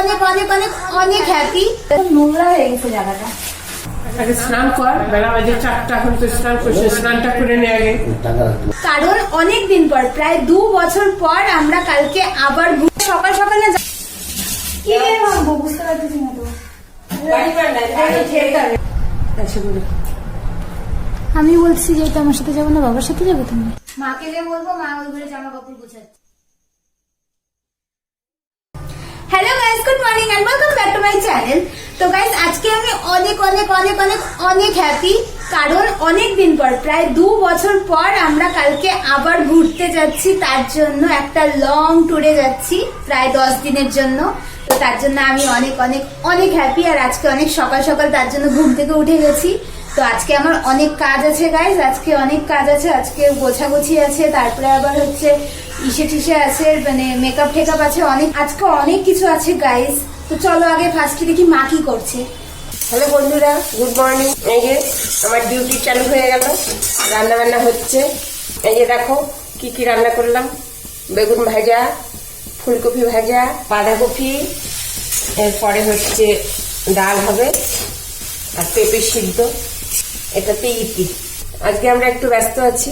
অনেক অনেক অনেক অনেক হ্যাপি নোংরা হয়ে গেছে জায়গাটা। আগে স্নান কর বেলা বাজে চারটা এখন তো স্নান করছে স্নানটা করে নে আগে। কারণ অনেক দিন পর প্রায় দু বছর পর আমরা কালকে আবার সকাল সকাল না কি ভাববো বুঝতে পারতেছি না তো। আমি বলছি যে তোমার সাথে যাব না বাবার সাথে যাব তুমি? মাকে যে বলব মা ওই ঘরে জামা কাপড় গুছাচ্ছে। Hello guys good morning and welcome back to my channel তো গাইস আজকে আমি অনেক অনেক অনেক অনেক অনেক হ্যাপি কারণ অনেক দিন পর, প্রায় দু বছর পর আমরা কালকে আবার ঘুরতে যাচ্ছি, তার জন্য একটা লং ট্যুরে যাচ্ছি, প্রায় দশ দিনের জন্য। তো তার জন্য আমি অনেক অনেক অনেক হ্যাপি আর আজকে অনেক সকাল সকাল তার জন্য ঘুম থেকে উঠে গেছি। তো আজকে আমার অনেক কাজ আছে গাইজ আজকে অনেক কাজ আছে, আজকে গোছাগুছি আছে, তারপরে আবার হচ্ছে ইসে টিসে আছে মানে মেকআপ টেকআপ আছে, অনেক আজকে অনেক কিছু আছে গাইজ তো চলো আগে ফার্স্টে দেখি মা কি করছে। হ্যালো বন্ধুরা গুড মর্নিং এই যে আমার ডিউটি চালু হয়ে গেল রান্না বান্না হচ্ছে। এই যে দেখো, কি কি রান্না করলাম। বেগুন ভাজা, ফুলকপি ভাজা, বাঁধাকপি, এরপরে হচ্ছে ডাল হবে, আর পেঁপে সিদ্ধ। এটাতে ইতি আজকে আমরা একটু ব্যস্ত আছি,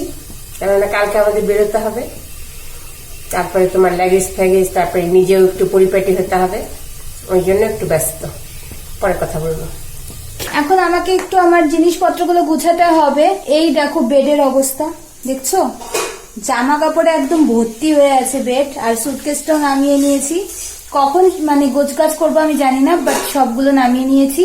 কেননা কালকে আমাদের বেরোতে হবে। তারপরে তোমার লাগেজ ফ্যাগেজ, তারপরে নিজেও একটু পরিপাটি হতে হবে। ওই জন্য একটু ব্যস্ত। পরে কথা বলব। এখন আমাকে একটু আমার জিনিসপত্রগুলো গুছাতে হবে। এই দেখো বেডের অবস্থা, দেখছ? জামা কাপড়ে একদম ভর্তি হয়ে আছে বেড, আর সুটকেসটাও নামিয়ে নিয়েছি। কখন মানে গোছগাছ করব আমি জানি না বাট সবগুলো নামিয়ে নিয়েছি।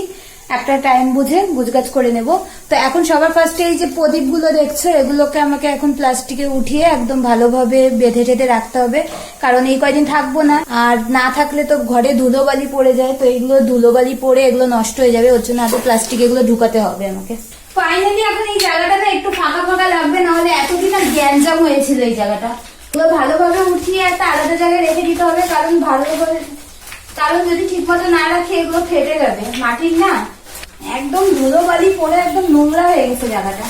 একটা টাইম বুঝে গোছগাছ করে নেব। তো এখন সবার ফার্স্টে এই যে প্রদীপগুলো দেখছ, এগুলোকে আমাকে এখন প্লাস্টিকে উঠিয়ে একদম ভালোভাবে বেঁধে টেঁধে রাখতে হবে। কারণ এই কয়দিন থাকব না। আর না থাকলে তো ঘরে ধুলোবালি পড়ে যায়। তো এগুলো ধুলোবালি পড়ে এগুলো নষ্ট হয়ে যাবে। ওর জন্য আগে প্লাস্টিক এগুলো ঢুকাতে হবে আমাকে। ফাইনালি এখন এই জায়গাটা না একটু ফাঁকা ফাঁকা লাগবে, নাহলে এতদিন আর গ্যাঞ্জাম হয়েছিল এই জায়গাটা। এগুলো ভালোভাবে উঠিয়ে একটা আলাদা জায়গায় রেখে দিতে হবে। কারণ ভালোভাবে কারণ যদি ঠিক মতো না রাখে, এগুলো ফেটে যাবে। মাটির না? একদম ধুলো বালি পড়ে একদম নোংরা হয়ে গেছে জায়গাটা।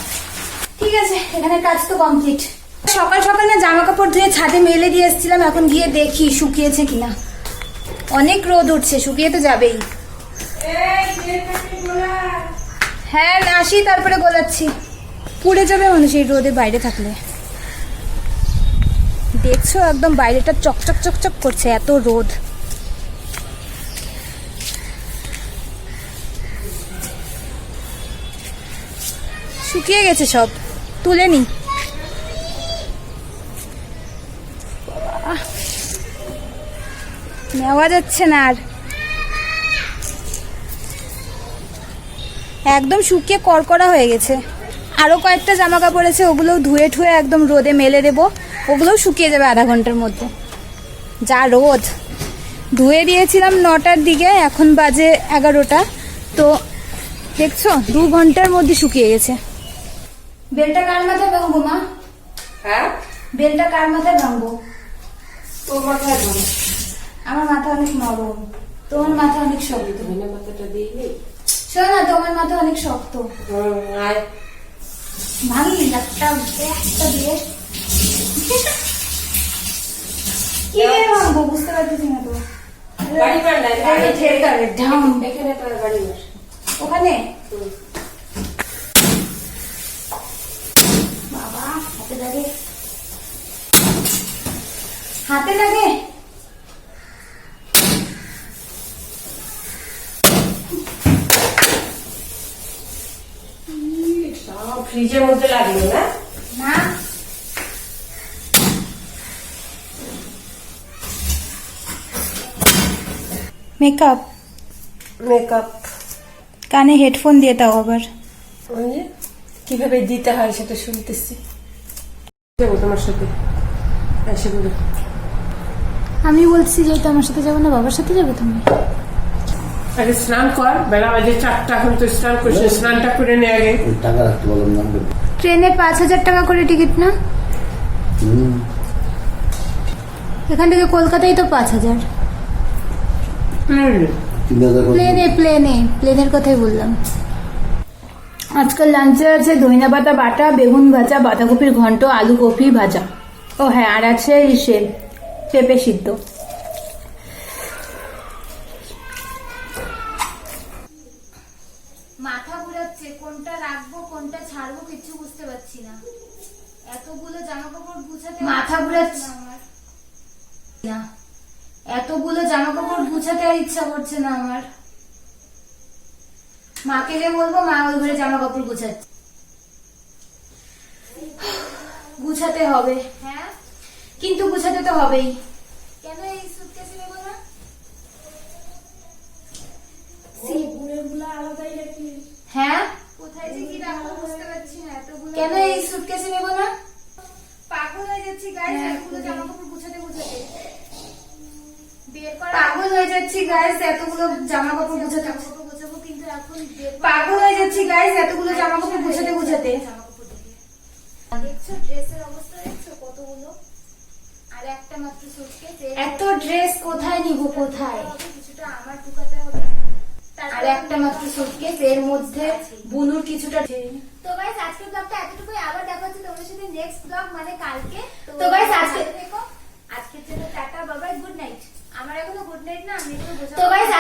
ঠিক আছে এখানে কাজ তো কমপ্লিট সকাল সকাল না জামা কাপড় ধুয়ে ছাদে মেলে দিয়ে এসেছিলাম এখন গিয়ে দেখি শুকিয়েছে কিনা। অনেক রোদ উঠছে শুকিয়ে তো যাবেই। হ্যাঁ আসি তারপরে গোলাচ্ছি। পুড়ে যাবে মানুষ এই রোদে বাইরে থাকলে। দেখছ একদম বাইরেটা চকচক চকচক করছে এত রোদ। শুকিয়ে গেছে সব। তুলে নি। নেওয়া যাচ্ছে না আর। একদম শুকিয়ে কড়কড়া হয়ে গেছে। আরও কয়েকটা জামা কাপড় আছে, ওগুলোও ধুয়ে ঠুয়ে একদম রোদে মেলে দেবো। ওগুলোও শুকিয়ে যাবে আধা ঘণ্টার মধ্যে। যা রোদ। ধুয়ে দিয়েছিলাম নটার দিকে, এখন বাজে এগারোটা। তো দেখছ, দু ঘণ্টার মধ্যে শুকিয়ে গেছে। বেলটা কার মাথায় ভাঙবো মা? হ্যাঁ? বেলটা কার মাথায় ভাঙবো? তোর মাথায় বলো আমার মাথা অনেক নরম। তোমার মাথা অনেক শক্ত। ধনে মাথাটা দিয়ে নে। শোনো না তোমার মাথা অনেক শক্ত। ভাঙি একটা একটা দিয়ে কি ভাঙবো বুঝতে পারতেছি না তো। বাড়ি ঠেলতে হবে, ঢাম। এখানে তোর বাড়ি। ওখানে বাবা হাতে লাগে হাতে লাগে। ফ্রিজের মধ্যে লাগল না না মেকআপ মেকআপ কানে হেডফোন দিয়ে দাও আবার। কীভাবে দিতে হয় সেটা শুনতেছি। তোমার সাথে। এসে বলো। আমি বলছি যে আমার সাথে যাব না বাবার সাথে যাব তুমি? আগে স্নান কর বেলা বাজে চারটা এখন তো স্নান করছে স্নানটা করে নে আগে। টাকা রাখতে বললাম না ট্রেনে পাঁচ হাজার টাকা করে টিকিট না? এখান থেকে কলকাতায় তো পাঁচ হাজার। প্লেনে? প্লেনে প্লেনের কথাই বললাম। আজকাল লাঞ্চে আছে ধনিয়া পাতা বাটা বেগুন ভাজা বাঁধাকপির ঘন্ট আলু কপি ভাজা। ও হ্যাঁ আর আছে ইসে পেঁপে সিদ্ধ। মাথা ঘুরাচ্ছে কোনটা রাখব কোনটা ছাড়বো কিছু বুঝতে পারছি না। এতগুলো জামা কাপড় গুছাতে মাথা ঘুরাচ্ছে। এতগুলো জামা কাপড় গুছাতে আর ইচ্ছা করছে না আমার। মাকে যে বলব মা ওই ঘরে জামা কাপড় গুছাচ্ছে। গুছাতে হবে। হ্যাঁ কিন্তু গুছাতে তো হবেই। কেন এই সুটকেসে নেব না হ্যাঁ? কোথায় যে কি রাখব বুঝতে পারছি না এতগুলো। কেন এই সুটকেসে নেব না পাগল হয়ে যাচ্ছি গাইস এতগুলো জামা কাপড় গুছাতে। গুছাতে পাগল হয়ে যাচ্ছি গাইস এতগুলো জামা কাপড় গুছাতে গুছাবো কিন্তু এখন পাগল হয়ে যাচ্ছি গাইস এতগুলো জামা কাপড় গুছাতে গুছাতে। দেখছ ড্রেসের অবস্থা আর একটা মাত্র সুটকেস এত ড্রেস কোথায় নিব কোথায়? কিছুটা আমার টুকাতে হবে। আর একটা মাত্র সুটকেস এর মধ্যে বুনুর কিছুটা তো গাইস আজকের ব্লগটা এতটুকুই। আবার দেখা হচ্ছে তোমাদের সাথে নেক্সট ব্লগ মানে কালকে। তো আজকে- ভালো আজকের জন্য টাটা বাবাই গুড নাইট আমার এখনও গুড নাইট না আমি তো গাইস